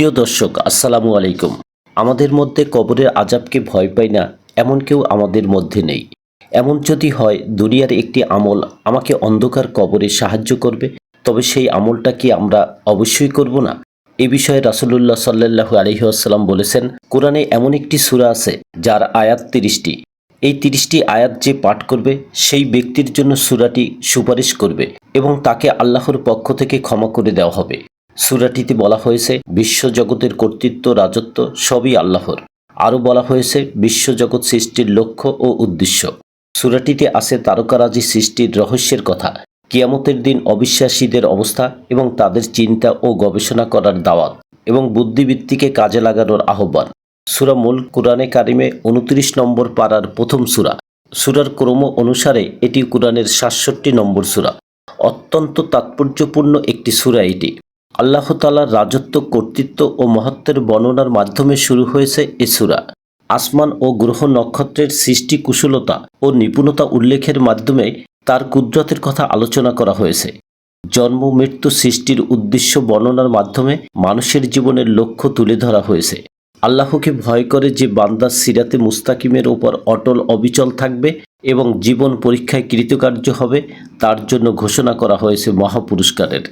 প্রিয় দর্শক, আসসালামু আলাইকুম। আমাদের মধ্যে কবরের আজাবকে ভয় পাই না, এমন কেউ আমাদের মধ্যে নেই। এমন যদি হয়, দুনিয়ার একটি আমল আমাকে অন্ধকার কবরে সাহায্য করবে, তবে সেই আমলটা কি আমরা অবশ্যই করব না? এ বিষয়ে রাসুলুল্লাহ সাল্লাহু আলহিহাস্লাম বলেছেন, কোরআনে এমন একটি সূরা আছে, যার আয়াত তিরিশটি। এই তিরিশটি আয়াত যে পাঠ করবে, সেই ব্যক্তির জন্য সূরাটি সুপারিশ করবে এবং তাকে আল্লাহর পক্ষ থেকে ক্ষমা করে দেওয়া হবে। সূরাটিতে বলা হয়েছে, বিশ্বজগতের কর্তৃত্ব, রাজত্ব সবই আল্লাহর। আরও বলা হয়েছে, বিশ্বজগৎ সৃষ্টির লক্ষ্য ও উদ্দেশ্য। সুরাটিতে আছে তারকারাজি সৃষ্টির রহস্যের কথা, কিয়ামতের দিন অবিশ্বাসীদের অবস্থা এবং তাদের চিন্তা ও গবেষণা করার দাওয়াত এবং বুদ্ধিবৃত্তিকে কাজে লাগানোর আহ্বান। সুরা মূল কোরআনে কারিমে উনত্রিশ নম্বর পাড়ার প্রথম সুরা। সুরার ক্রম অনুসারে এটি কোরআনের সাতষট্টি নম্বর সুরা। অত্যন্ত তাৎপর্যপূর্ণ একটি সুরা এটি। আল্লাহ তালার রাজত্ব, কর্তৃত্ব ও মহত্বের বর্ণনার মাধ্যমে শুরু হয়েছে এসুরা আসমান ও গ্রহ নক্ষত্রের সৃষ্টি কুশলতা ও নিপুণতা উল্লেখের মাধ্যমে তার কুদরতের কথা আলোচনা করা হয়েছে। জন্ম, মৃত্যু, সৃষ্টির উদ্দেশ্য, বর্ণনার মাধ্যমে মানুষের জীবনের লক্ষ্য তুলে ধরা হয়েছে। আল্লাহকে ভয় করে যে বান্দা সিরাতে মুস্তাকিমের ওপর অটল অবিচল থাকবে এবং জীবন পরীক্ষায় কৃতকার্য হবে, তার জন্য ঘোষণা করা হয়েছে মহাপুরস্কারের।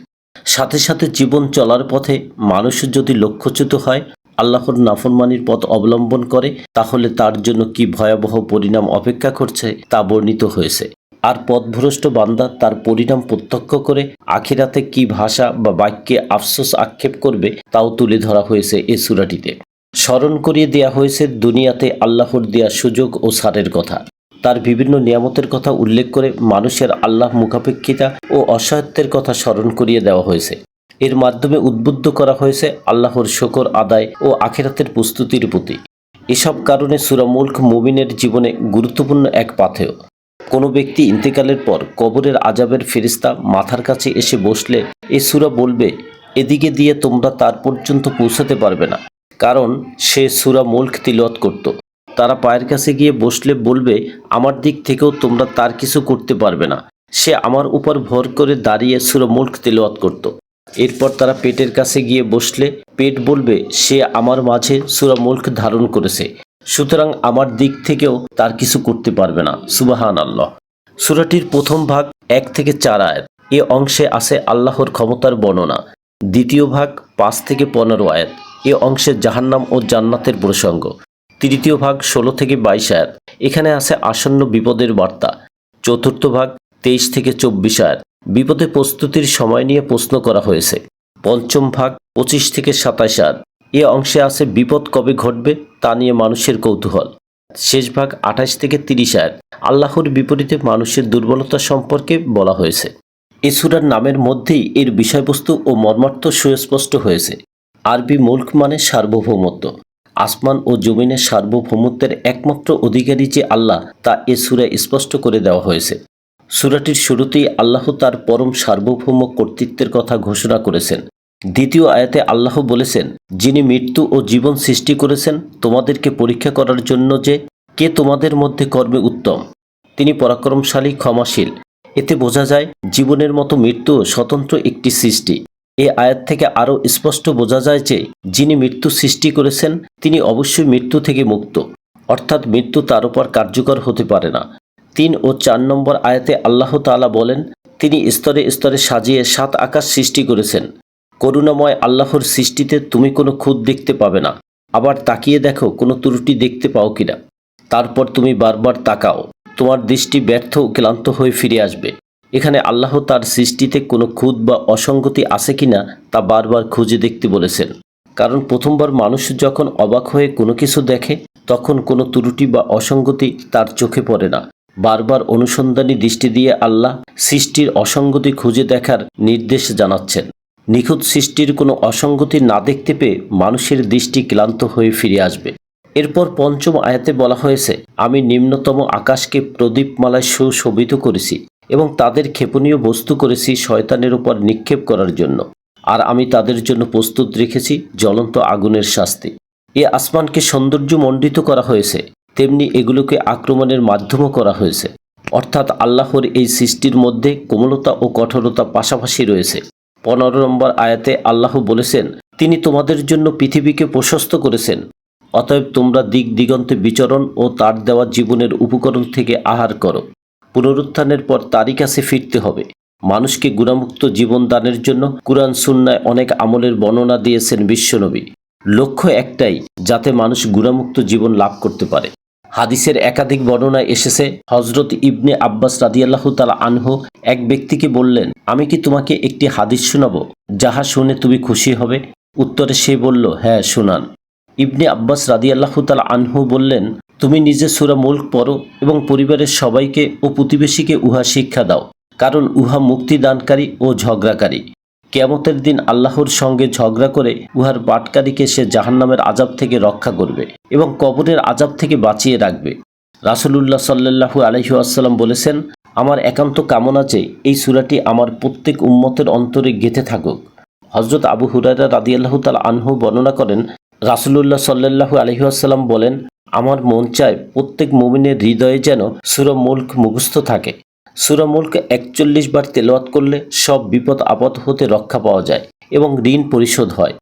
সাথে সাথে জীবন চলার পথে মানুষ যদি লক্ষ্যচ্যুত হয়, আল্লাহর নাফরমানির পথ অবলম্বন করে, তাহলে তার জন্য কি ভয়াবহ পরিণাম অপেক্ষা করছে তা বর্ণিত হয়েছে। আর পথভ্রষ্ট বান্দা তার পরিণাম প্রত্যক্ষ করে, আখিরাতে কি ভাষা বা বাক্যে আফসোস আক্ষেপ করবে, তাও তুলে ধরা হয়েছে এ সুরাটিতে। স্মরণ করিয়ে দেয়া হয়েছে দুনিয়াতে আল্লাহর দেয়া সুযোগ ও সারের কথা। তার বিভিন্ন নিয়ামতের কথা উল্লেখ করে মানুষের আল্লাহ মুখাপেক্ষিতা ও অসহায়ত্বের কথা স্মরণ করিয়ে দেওয়া হয়েছে। এর মাধ্যমে উদ্বুদ্ধ করা হয়েছে আল্লাহর শকর আদায় ও আখেরাতের প্রস্তুতির প্রতি। এসব কারণে সুরা মুল্ক মুমিনের জীবনে গুরুত্বপূর্ণ এক পাথেয়। কোনো ব্যক্তি ইন্তেকালের পর কবরের আজাবের ফেরিস্তা মাথার কাছে এসে বসলে এ সুরা বলবে, এদিকে দিয়ে তোমরা তার পর্যন্ত পৌঁছাতে পারবে না। কারণ সে সুরা মুল্ক তিলত করত। তারা পায়ের কাছে গিয়ে বসলে বলবে, আমার দিক থেকেও তোমরা তার কিছু করতে পারবে না। সে আমার উপর ভর করে দাঁড়িয়ে সুরা মুল্ক তেলাওয়াত করত। এরপর তারা পেটের কাছে গিয়ে বসলে, পেট বলবে, সে আমার মাঝে সুরা মুল্ক ধারণ করেছে। সুতরাং আমার দিক থেকেও তার কিছু করতে পারবে না। সুবাহান আল্লাহ সুরাটির প্রথম ভাগ, এক থেকে চার আয়াত। এ অংশে আছে আল্লাহর ক্ষমতার বর্ণনা। দ্বিতীয় ভাগ, পাঁচ থেকে পনেরো আয়াত। এ অংশে জাহান্নাম ও জান্নাতের প্রসঙ্গ। তৃতীয় ভাগ ষোলো থেকে বাইশ আয়াত। এখানে আছে আসন্ন বিপদের বার্তা। চতুর্থ ভাগ তেইশ থেকে চব্বিশ আয়াত। বিপদে প্রস্তুতির সময় নিয়ে প্রশ্ন করা হয়েছে। পঞ্চম ভাগ পঁচিশ থেকে সাতাশ আয়াত। এ অংশে আছে বিপদ কবে ঘটবে তা নিয়ে মানুষের কৌতূহল। শেষ ভাগ আঠাশ থেকে তিরিশ আয়াত। আল্লাহর বিপরীতে মানুষের দুর্বলতা সম্পর্কে বলা হয়েছে। এ সূরার নামের মধ্যেই এর বিষয়বস্তু ও মর্মার্থ সুস্পষ্ট হয়েছে। আরবি মুল্ক মানে সার্বভৌমত্ব। আসমান ও জমিনের সার্বভৌমত্বের একমাত্র অধিকারী যে আল্লাহ, তা এ সুরায় স্পষ্ট করে দেওয়া হয়েছে। সুরাটির শুরুতেই আল্লাহ তার পরম সার্বভৌম কর্তৃত্বের কথা ঘোষণা করেছেন। দ্বিতীয় আয়াতে আল্লাহ বলেছেন, যিনি মৃত্যু ও জীবন সৃষ্টি করেছেন, তোমাদেরকে পরীক্ষা করার জন্য যে কে তোমাদের মধ্যে কর্মে উত্তম। তিনি পরাক্রমশালী, ক্ষমাশীল। এতে বোঝা যায়, জীবনের মতো মৃত্যু স্বতন্ত্র একটি সৃষ্টি। এ আয়াত থেকে আরও স্পষ্ট বোঝা যায় যে, যিনি মৃত্যু সৃষ্টি করেছেন, তিনি অবশ্যই মৃত্যু থেকে মুক্ত। অর্থাৎ মৃত্যু তার উপর কার্যকর হতে পারে না। তিন ও চার নম্বর আয়াতে আল্লাহ তাআলা বলেন, তিনি স্তরে স্তরে সাজিয়ে সাত আকাশ সৃষ্টি করেছেন। করুণাময় আল্লাহর সৃষ্টিতে তুমি কোনো খুদ দেখতে পাবে না। আবার তাকিয়ে দেখো, কোনো ত্রুটি দেখতে পাও কিনা। তারপর তুমি বারবার তাকাও। তোমার দৃষ্টি ব্যর্থ ক্লান্ত হয়ে ফিরে আসবে। এখানে আল্লাহ তার সৃষ্টিতে কোনো খুদ বা অসঙ্গতি আছে কিনা তা বারবার খুঁজে দেখতে বলেছেন। কারণ প্রথমবার মানুষ যখন অবাক হয়ে কোনো কিছু দেখে, তখন কোনো ত্রুটি বা অসঙ্গতি তার চোখে পড়ে না। বারবার অনুসন্ধানী দৃষ্টি দিয়ে আল্লাহ সৃষ্টির অসঙ্গতি খুঁজে দেখার নির্দেশ জানাচ্ছেন। নিখুঁত সৃষ্টির কোনো অসঙ্গতি না দেখতে পেয়ে মানুষের দৃষ্টি ক্লান্ত হয়ে ফিরে আসবে। এরপর পঞ্চম আয়াতে বলা হয়েছে, আমি নিম্নতম আকাশকে প্রদীপমালায় সুশোভিত করেছি। এবং তাদের ক্ষেপণীয় বস্তু করেছি শয়তানের উপর নিক্ষেপ করার জন্য। আর আমি তাদের জন্য প্রস্তুত রেখেছি জ্বলন্ত আগুনের শাস্তি। এ আসমানকে সৌন্দর্য মণ্ডিত করা হয়েছে, তেমনি এগুলোকে আক্রমণের মাধ্যমও করা হয়েছে। অর্থাৎ আল্লাহর এই সৃষ্টির মধ্যে কোমলতা ও কঠোরতা পাশাপাশি রয়েছে। পনেরো নম্বর আয়াতে আল্লাহ বলেছেন, তিনি তোমাদের জন্য পৃথিবীকে প্রশস্ত করেছেন। অতএব তোমরা দিক দিগন্তে বিচরণ ও তার দেওয়া জীবনের উপকরণ থেকে আহার করো। পুনরুত্থানের পর তারই কাছে ফিরতে হবে। মানুষকে গুণামুক্ত জীবন দানের জন্য কুরআন সুন্নায় অনেক আমলের বর্ণনা দিয়েছেন বিশ্বনবী। লক্ষ্য একটাই, যাতে মানুষ গুণামুক্ত জীবন লাভ করতে পারে। হাদিসের একাধিক বর্ণনায় এসেছে হজরত ইবনে আব্বাস রাদিয়াল্লাহ তালা আনহু এক ব্যক্তিকে বললেন, আমি কি তোমাকে একটি হাদিস শোনাবো, যাহা শুনে তুমি খুশি হবে? উত্তরে সে বলল হ্যাঁ শোনান। ইবনে আব্বাস রাদিয়াল্লাহ তালা আনহু বললেন তুমি নিজে সুরা মুল্ক পড়ো এবং পরিবারের সবাইকে ও প্রতিবেশীকে উহা শিক্ষা দাও, কারণ উহা মুক্তিদানকারী ও ঝগড়াকারী। কেমতের দিন আল্লাহর সঙ্গে ঝগড়া করে উহার বাটকারীকে সে জাহান্নামের আজাব থেকে রক্ষা করবে এবং কবরের আজাব থেকে বাঁচিয়ে রাখবে। রাসুলুল্লাহ সাল্লাহু আলহি আসাল্লাম বলেছেন, আমার একান্ত কামনা যে এই সুরাটি আমার প্রত্যেক উম্মতের অন্তরে গেঁথে থাকুক। হজরত আবু হুরায়রা রাদিয়াল্লাহু তাল আনহু বর্ণনা করেন, রাসুলুল্লাহ সাল্লাহু আলহি আসাল্লাম বলেন আমার মন চায় প্রত্যেক মুমিনের হৃদয়ে যেন সুরা মুল্ক মুখস্থ থাকে। সুরা মুল্ক একচল্লিশ বার তেলাওয়াত করলে সব বিপদ আপদ হতে রক্ষা পাওয়া যায় এবং ঋণ পরিশোধ হয়।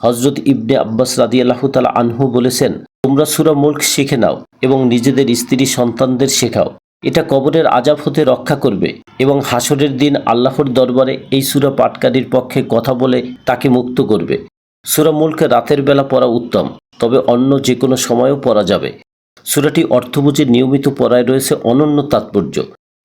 হজরত ইবনে আব্বাস রাদিয়াল্লাহ তালা আনহু বলেছেন, তোমরা সুরা মুল্ক শিখে নাও এবং নিজেদের স্ত্রী সন্তানদের শেখাও। এটা কবরের আজাব হতে রক্ষা করবে এবং হাসরের দিন আল্লাহর দরবারে এই সুরা পাটকারীর পক্ষে কথা বলে তাকে মুক্ত করবে। সুরা মুল্কে রাতের বেলা পড়া উত্তম, তবে অন্য যে কোনো সময়েও পড়া যাবে। সুরাটি অর্থ বুঝে নিয়মিত পড়ায় রয়েছে অনন্য তাৎপর্য।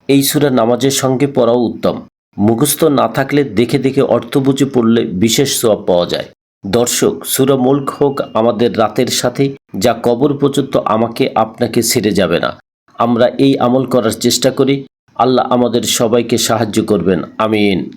এই সুরা নামাজের সঙ্গে পড়াও উত্তম। মুখস্থ না থাকলে দেখে দেখে অর্থ বুঝে পড়লে বিশেষ সোয়াব পাওয়া যায়। দর্শক, সুরা মুল্ক হোক আমাদের রাতের সাথে, যা কবর পর্যন্ত আমাকে আপনাকে ছেড়ে যাবে না। আমরা এই আমল করার চেষ্টা করি। আল্লাহ আমাদের সবাইকে সাহায্য করবেন। আমিন।